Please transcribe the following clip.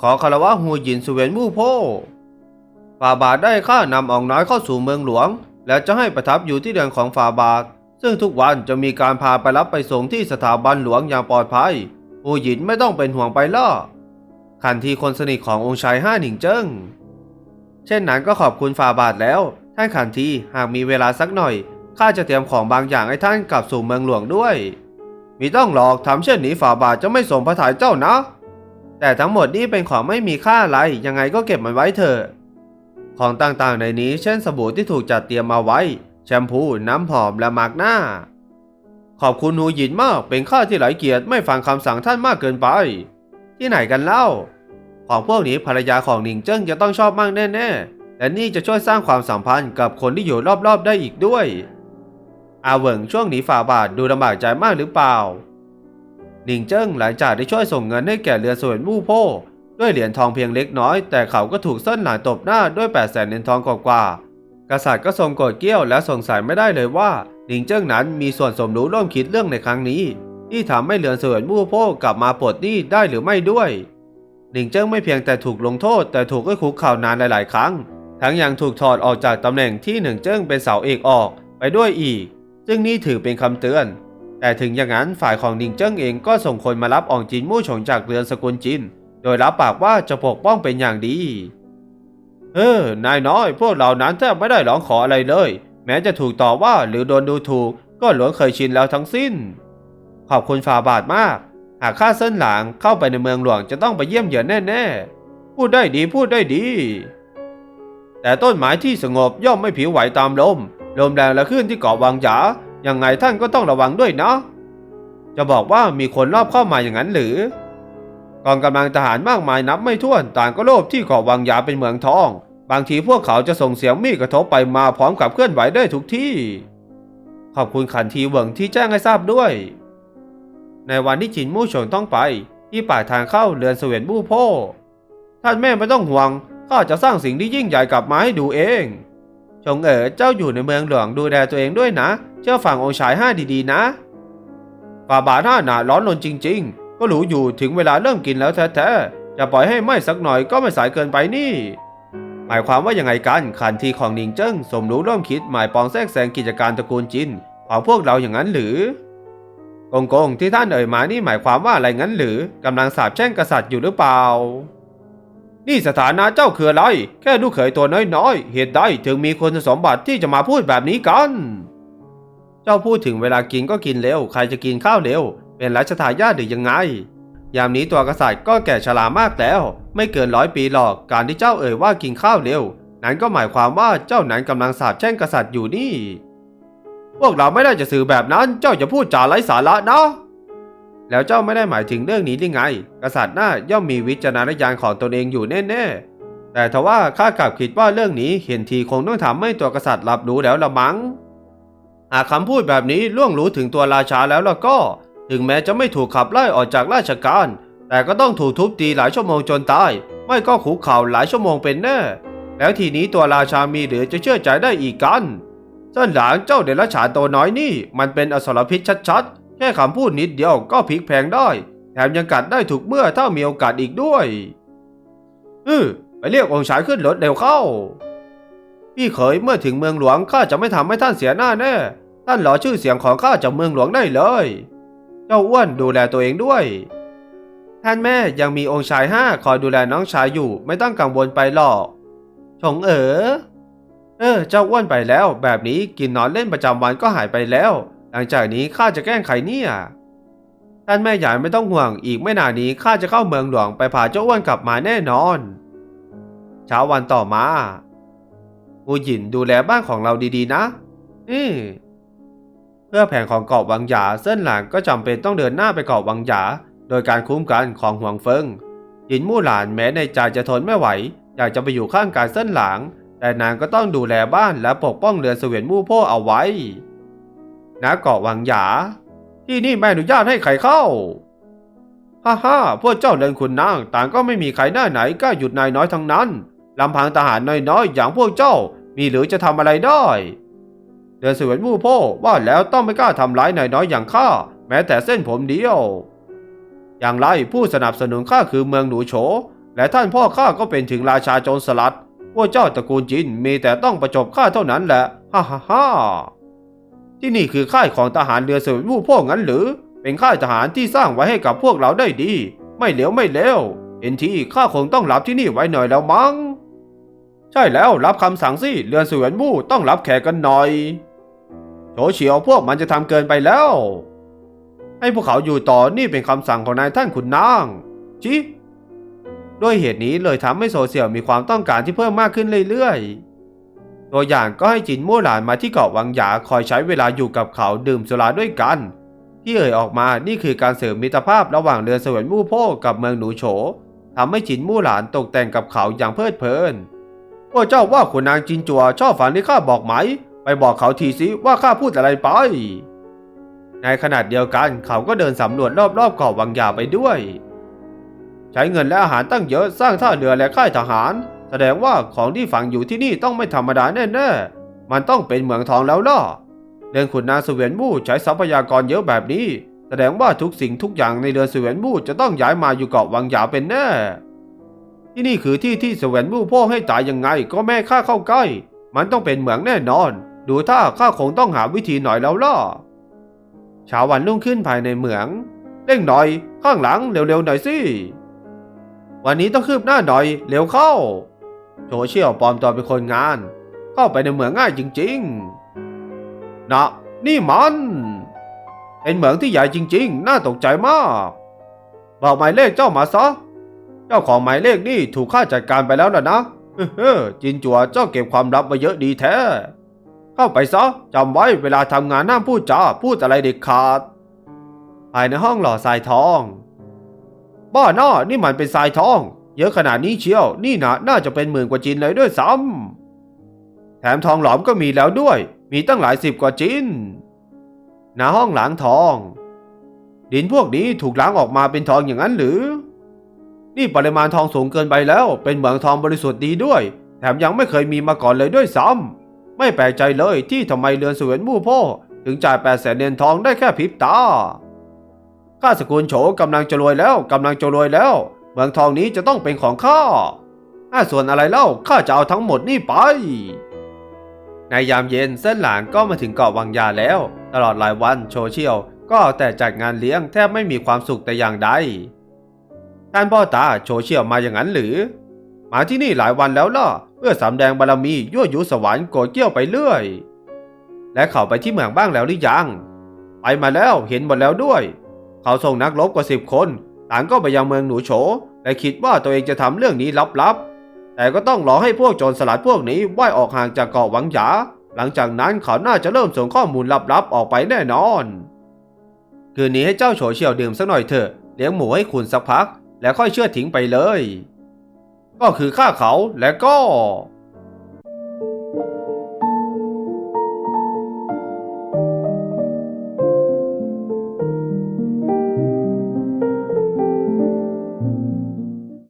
ขอคารวะหูหยินสุเวนมู่โพฝ่าบาทได้ข้านำอองน้อยเข้าสู่เมืองหลวง และจะให้ประทับอยู่ที่เดือนของฝ่าบาท ซึ่งทุกวันจะมีการพาไปรับไปส่งที่สถาบันหลวงอย่างปลอดภัยหูหยินไม่ต้องเป็นห่วงไปล่อขันทีคนสนิทขององค์ชายห้าหนิงเจิ้งเช่นนั้นก็ขอบคุณฝ่าบาทแล้ว ท่านขันทีหากมีเวลาสักหน่อยข้าจะเตรียมของบางอย่างให้ท่านกลับสู่เมืองหลวงด้วย มีต้องหลอกทำเช่นนี้ฝ่าบาทจะไม่สมพระทัยเจ้านะ แต่ทั้งหมดนี้เป็นของไม่มีค่าอะไร ยังไงก็เก็บมันไว้เถอะ ของต่างๆในนี้ เช่นสบู่ที่ถูกจัดเตรียมมาไว้ แชมพู น้ำหอม และมาร์กหน้า ขอบคุณหูหยินมาก เป็นข้าที่ไหลเกียรติไม่ฟังคำสั่งท่านมากเกินไป ที่ไหนกันเล่า ของพวกนี้ภรรยาของหนิงเจิ้งจะต้องชอบมากแน่ๆ และนี่จะช่วยสร้างความสัมพันธ์กับคนที่อยู่รอบๆได้อีกด้วย อาเหวิงช่วงนี้ฝ่าบาทดูลำบากใจมากหรือเปล่า หนิงเจิ้งหลังจากได้ช่วยส่งเงินให้แก่เรือสวนมู่โพด้วยเหรียญทองเพียงเล็กน้อย แต่เขาก็ถูกเส้นหลานตบหน้าด้วย8 0 0แสนเหรียญทองกว่า กษัตริย์ก็ทรงโกรธเกี้ยวและสงสัยไม่ได้เลยว่าหนิงเจิ้งนั้นมีส่วนสมรู้ร่วมคิดเรื่องในครั้งนี้ ที่ทำให้เรือนสวนมู่โพกลับมาปลดหนี้ได้หรือไม่ด้วย หนิงเจิ้งไม่เพียงแต่ถูกลงโทษ แต่ถูกให้คุกข่าวนานหลาย ๆ ครั้ง ทั้งยังถูกถอดออกจากตำแหน่งที่หนึ่งเจิ้งเป็นเสาเอกออกไปด้วยอีก ซึ่งนี่ถือเป็นคำเตือน แต่ถึงอย่างนั้นฝ่ายของหนิงเจิ้งเองก็ส่งคนมารับอองจินมู่ฉงจากเรือนสกุลจิน โดยรับปากว่าจะปกป้องเป็นอย่างดี เออ นายน้อย พวกเรานั้นแทบไม่ได้ร้องขออะไรเลย แม้จะถูกต่อว่าหรือโดนดูถูก ก็ล้วนเคยชินแล้วทั้งสิ้น ขอบคุณฝ่าบาทมาก หากข้าเส้นหลางเข้าไปในเมืองหลวงจะต้องไปเยี่ยมเยือนแน่ๆ พูดได้ดีพูดได้ดี แต่ต้นไม้ที่สงบย่อมไม่ผิวไหวตามลม ลมแรงและคลื่นที่เกาะวังหยา ยังไงท่านก็ต้องระวังด้วยเนาะจะบอกว่ามีคนรอบเข้ามาอย่างนั้นหรือกองกำลังทหารมากมายนับไม่ถ้วน ต่างก็โลภที่เกาะวังยาเป็นเมืองทอง บางทีพวกเขาจะส่งเสียงมีดกระทบไปมาพร้อมกับเคลื่อนไหวได้ทุกที่ ขอบคุณขันทีเหวิงที่แจ้งให้ทราบด้วย ในวันที่จินมู่เฉิงต้องไป ที่ป่าทางเข้าเรือนเสวียนมู่โพท่านแม่ไม่ต้องห่วงข้าจะสร้างสิ่งที่ยิ่งใหญ่กลับมาให้ดูเอง ชงเอ๋อเจ้าอยู่ในเมืองหลวงดูแลตัวเองด้วยนะเชื่อฟังองค์ชายห้าดีๆนะฝ่าบาทห้าหนาร้อนรนจริง ๆ ก็รู้อยู่ถึงเวลาเริ่มกินแล้วแท้ๆจะปล่อยให้ไหม้สักหน่อยก็ไม่สายเกินไปนี่ หมายความว่ายังไงกันขันทีของหนิงเจิ้งสมรู้ร่วมคิดหมายปองแทรกแซงกิจการตระกูลจินของพวกเราอย่างนั้นหรือกงกงที่ท่านเอ่ยมานี่หมายความว่าอะไรงั้นหรือ กำลังสาบแช่งกษัตริย์อยู่หรือเปล่า นี่สถานะเจ้าคืออะไร แค่ลูกเขยตัวน้อยๆ เหตุใดถึงมีคุณสมบัติที่จะมาพูดแบบนี้กัน เจ้าพูดถึงเวลากินก็กินเร็ว ใครจะกินข้าวเร็ว เป็นรัชทายาทหรือยังไง ยามนี้ตัวกษัตริย์ก็แก่ชรามากแล้ว ไม่เกินร้อยปีหรอก การที่เจ้าเอ่ยว่ากินข้าวเร็ว นั้นก็หมายความว่าเจ้านั้นกำลังสาบแช่งกษัตริย์อยู่นี่ พวกเราไม่ได้จะสื่อแบบนั้น เจ้าจะพูดจาไร้สาระนะ แล้วเจ้าไม่ได้หมายถึงเรื่องนี้ได้ไง กษัตริย์หน่าย่อมมีวิจารณญาณของตนเองอยู่แน่ๆ แต่ทว่าข้ากลับคิดว่าเรื่องนี้เห็นทีคงต้องทำให้ตัวกษัตริย์รับรู้แล้วละมั้ง หากคำพูดแบบนี้ล่วงรู้ถึงตัวราชาแล้วล่ะก็ ถึงแม้จะไม่ถูกขับไล่ออกจากราชการ แต่ก็ต้องถูกทุบตีหลายชั่วโมงจนตาย ไม่ก็ขู่เข่าหลายชั่วโมงเป็นแน่ แล้วทีนี้ตัวราชามีหรือจะเชื่อใจได้อีกกันเส้นหลางเจ้าเดรัจฉานตัวน้อยนี่ มันเป็นอสรพิษชัดๆ แค่คำพูดนิดเดียวก็พลิกแพงได้ แถมยังกัดได้ถูกเมื่อถ้ามีโอกาสอีกด้วยเออไปเรียกองค์ชายขึ้นรถเร็วเข้า พี่เขยเมื่อถึงเมืองหลวงข้าจะไม่ทำให้ท่านเสียหน้าแน่ ท่านหล่อชื่อเสียงของข้าจากเมืองหลวงได้เลย เจ้าอ้วนดูแลตัวเองด้วย ท่านแม่ยังมีองค์ชายห้าคอยดูแลน้องชายอยู่ไม่ต้องกังวลไปหรอกชงเอ๋อเออเจ้าอ้วนไปแล้ว แบบนี้กินนอนเล่นประจำวันก็หายไปแล้ว หลังจากนี้ข้าจะแกล้งใครเนี่ยท่านแม่ใหญ่ไม่ต้องห่วงอีกไม่นานนี้ข้าจะเข้าเมืองหลวงไปพาเจ้าอ้วนกลับมาแน่นอน เช้าวันต่อมามูหยินดูแลบ้านของเราดีๆนะอืมเพื่อแผนของเกาะวังหยาเส้นหลังก็จำเป็นต้องเดินหน้าไปเกาะวังหยา โดยการคุ้มกันของห่วงเฟิงหยินมู่หลานแม้ในใจจะทนไม่ไหว อยากจะไปอยู่ข้างกายเส้นหลัง แต่นางก็ต้องดูแลบ้านและปกป้องเรือนเสวียนมู่พ่อเอาไว้ ณเกาะวังหยา ที่นี่ไม่อนุญาตให้ใครเข้า ฮ่าฮ่าพวกเจ้าเดินคุณนางต่างก็ไม่มีใครหน้าไหนกล้าหยุดนายน้อยทั้งนั้นลำพังทหารน้อยๆ อย่างพวกเจ้ามีหรือจะทำอะไรได้ เดินเสวนมู่พ่อว่าแล้วต้องไม่กล้าทำร้ายนายน้อยอย่างข้าแม้แต่เส้นผมเดียว อย่างไรผู้สนับสนุนข้าคือเมืองหนูโฉและท่านพ่อข้าก็เป็นถึงราชาโจรสลัด พวกเจ้าตระกูลจินมีแต่ต้องประจบข้าเท่านั้นแหละ ฮ่าฮ่าฮ่า ที่นี่คือค่ายของทหารเรือเสวยมู่พวกงั้นหรือ เป็นค่ายทหารที่สร้างไว้ให้กับพวกเราได้ดี ไม่เหลวไม่เลวเห็นทีข้าคงต้องรับที่นี่ไว้หน่อยแล้วมั้ง ใช่แล้วรับคำสั่งสิเรือนเสวยมู่ต้องรับแขกกันหน่อยโฉเฉียวพวกมันจะทำเกินไปแล้ว ให้พวกเขาอยู่ต่อนี่เป็นคำสั่งของนายท่านขุนนางจิด้วยเหตุนี้เลยทำให้โซเชียลมีความต้องการที่เพิ่มมากขึ้นเรื่อยๆ ตัวอย่างก็ให้จินมู่หลานมาที่เกาะวังหยาคอยใช้เวลาอยู่กับเขาดื่มสุราด้วยกัน ที่เอ่ยออกมานี่คือการเสริมมิตรภาพระหว่างเรือเสวยมู่โพกับเมืองหนูโฉทำให้จินมู่หลานตกแต่งกับเขาอย่างเพลิดเพลินพวกเจ้าว่าขุนนางจินจัวชอบฝันที่ข้าบอกไหม ไปบอกเขาทีสิว่าข้าพูดอะไรไป ในขณะเดียวกันเขาก็เดินสำรวจรอบๆเกาะวังยาไปด้วย ใช้เงินและอาหารตั้งเยอะสร้างท่าเรือและค่ายทหาร ดงว่าของที่ฝังอยู่ที่นี่ต้องไม่ธรรมดาแน่ๆ มันต้องเป็นเหมืองทองแล้วล่ะเรือนขุนนางเสวียนมู่ใช้ทรัพยากรเยอะแบบนี้ แสดงว่าทุกสิ่งทุกอย่างในเรือนเสวียนมู่จะต้องย้ายมาอยู่เกาะวังยาเป็นแน่ ที่นี่คือที่ที่เสวียนมู่พ่อให้ตายยังไงก็แม่ข้าเข้าใกล้ มันต้องเป็นเหมืองแน่นอน ดูท่าข้าคงต้องหาวิธีหน่อยแล้วล่ะเช้าวันรุ่งขึ้นภายในเหมืองเร่งหน่อย ข้างหลังเร็วๆหน่อยสิวันนี้ต้องคืบหน้าหน่อยเร็วเข้า โจเชี่ยวปลอมตัวเป็นคนงาน เข้าไปในเหมืองง่ายจริงๆ นะ นี่มัน เป็นเหมืองที่ใหญ่จริง ๆ น่าตกใจมาก บอกหมายเลขเจ้ามาซะ เจ้าของหมายเลขนี่ถูกข้าจัดการไปแล้วล่ะนะเฮ้อจินจัวเจ้าเก็บความลับมาเยอะดีแท้ เข้าไปซะจำไว้เวลาทำงานห้ามพูดจาพูดอะไรเด็ดขาด ภายในห้องหล่อทรายทอง บ้าน้านี่มันเป็นทรายทอง เยอะขนาดนี้เชียว นี่นะน่าจะเป็นหมื่นกว่าจินเลยด้วยซ้ำแถมทองหลอมก็มีแล้วด้วย มีตั้งหลายสิบกว่าจินหนาห้องหล้างทอง ดินพวกนี้ถูกล้างออกมาเป็นทองอย่างนั้นหรือ นี่ปริมาณทองสูงเกินไปแล้ว เป็นเหมืองทองบริสุทธิ์ดีด้วย แถมยังไม่เคยมีมาก่อนเลยด้วยซ้ำไม่แปลกใจเลยที่ทำไมเรือนเสวนมู่พ่อถึงจ่ายแปดแสนเหรียญทองได้แค่พริบตาข้าสกุลโฉกำลังจะรวยแล้วกำลังจะรวยแล้ว เมืองทองนี้จะต้องเป็นของข้าถ้าส่วนอะไรเล่าข้าจะเอาทั้งหมดนี่ไป ในยามเย็นเส้นหลางก็มาถึงเกาะวังยาแล้ว ตลอดหลายวันโชเชียลก็เอาแต่จัดงานเลี้ยงแทบไม่มีความสุขแต่อย่างใด ท่านพ่อตาโชเชียลมาอย่างนั้นหรือ มาที่นี่หลายวันแล้วล่ะ เพื่อสำแดงบารมียั่วยุสวรรค์โกรเกี้ยวไปเรื่อย และเขาไปที่เมืองบ้างแล้วหรือยัง ไปมาแล้วเห็นหมดแล้วด้วย เขาส่งนักรบกว่าสิบคน ต่างก็ไปยังเมืองหนูโฉและคิดว่าตัวเองจะทำเรื่องนี้ลับๆ แต่ก็ต้องรอให้พวกโจรสลัดพวกนี้ว่ายออกห่างจากเกาะหวังหยา หลังจากนั้นเขาน่าจะเริ่มส่งข้อมูลลับๆออกไปแน่นอน คืนนี้ให้เจ้าโฉเฉียวดื่มสักหน่อยเถอะ เลี้ยงหมูให้คุณสักพัก แล้วค่อยเชื่อทิ้งไปเลย ก็คือฆ่าเขาและก็